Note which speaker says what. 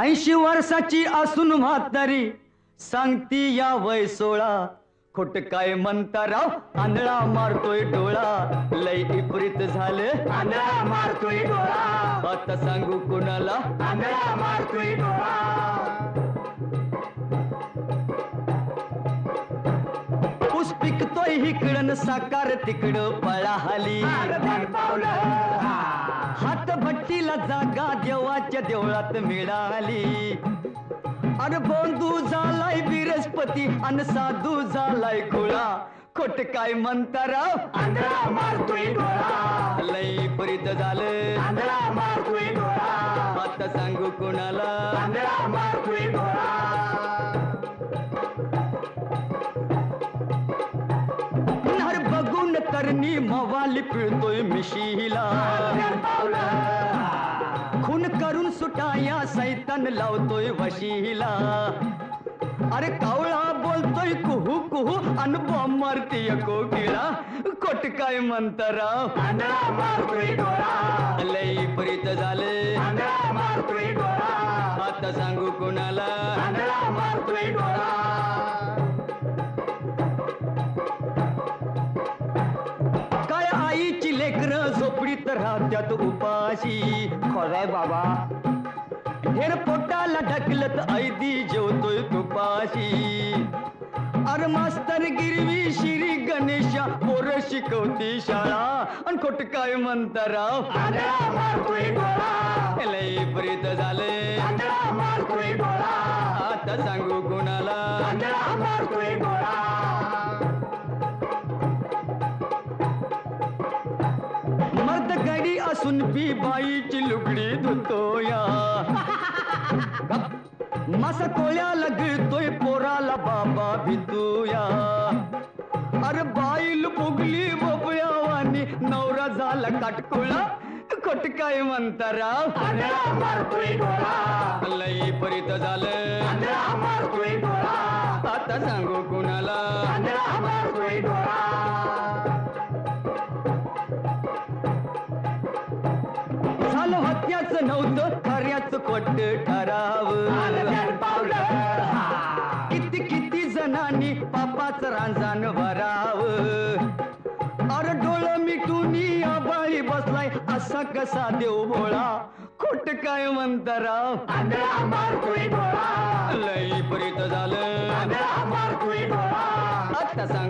Speaker 1: ऐंशी वर्षाची असून म्हातारी. सांगती या वय सोळा. खोट काय म्हणता राव? आंधळा मारतोय डोळा. लय इपरीत झालं.
Speaker 2: आंधळा मारतोय डोळा.
Speaker 1: आता सांगू कोणाला?
Speaker 2: आंधळा मारतोय डोळा.
Speaker 1: पिकतोय इकडं साकार तिकडं पळा हाली
Speaker 2: धन पावलं.
Speaker 1: हात भट्टीला जागा देवाच्या देवळात मिळाली. अरे बंधू झालाय बिरस्पती अन साधू झालाय खुळा. खोट काय म्हणता राव?
Speaker 2: आंधळा मारतोय डोळा.
Speaker 1: लय परीत झालं.
Speaker 2: आंधळा मारतोय डोळा.
Speaker 1: आता सांगू कोणाला?
Speaker 2: आंधळा मारतोय डोळा.
Speaker 1: बघून तरणी मवाली पिळतोय मिशीला. खून करून सुटाया सैतान लावतोय वशीला. अरे कावळा बोलतोय कुहू कुहू अन बॉम्ब मारतीय कोकिळा. कोट काय म्हणतरा लेकर झोपडीत राहत्यात उपाशी.
Speaker 2: खरंय बाबा.
Speaker 1: हेर पोटाला ढकलत ऐदी जेवतोय तुपाशी. अरे मास्तर गिरवी श्री गणेशा पोर शिकवती शाळा. अन खोट काय म्हणता राव? लय प्रीत झाले. आता सांगू कोणाला? असून बी बाईची लुगडी धुतोया. मासा कोळ्या लगतोय पोराला बाबा भितूया अरे बाईल फुगली बोबळ्यावानी नवरा झाला काटकुळा. खोट काय म्हणता राव?
Speaker 2: आंधळा मारतोय डोळा
Speaker 1: लई परीत झालं. आता सांगू हत्याच नव्हतं खऱ्याच खोट ठराव. किती किती जणांनी पापाच रांजण भराव. अरे डोळं मिटून आबाळी बसलाय असा कसा देव भोळा? खोट काय म्हणता राव? लई परीत झालं. आता सांगू.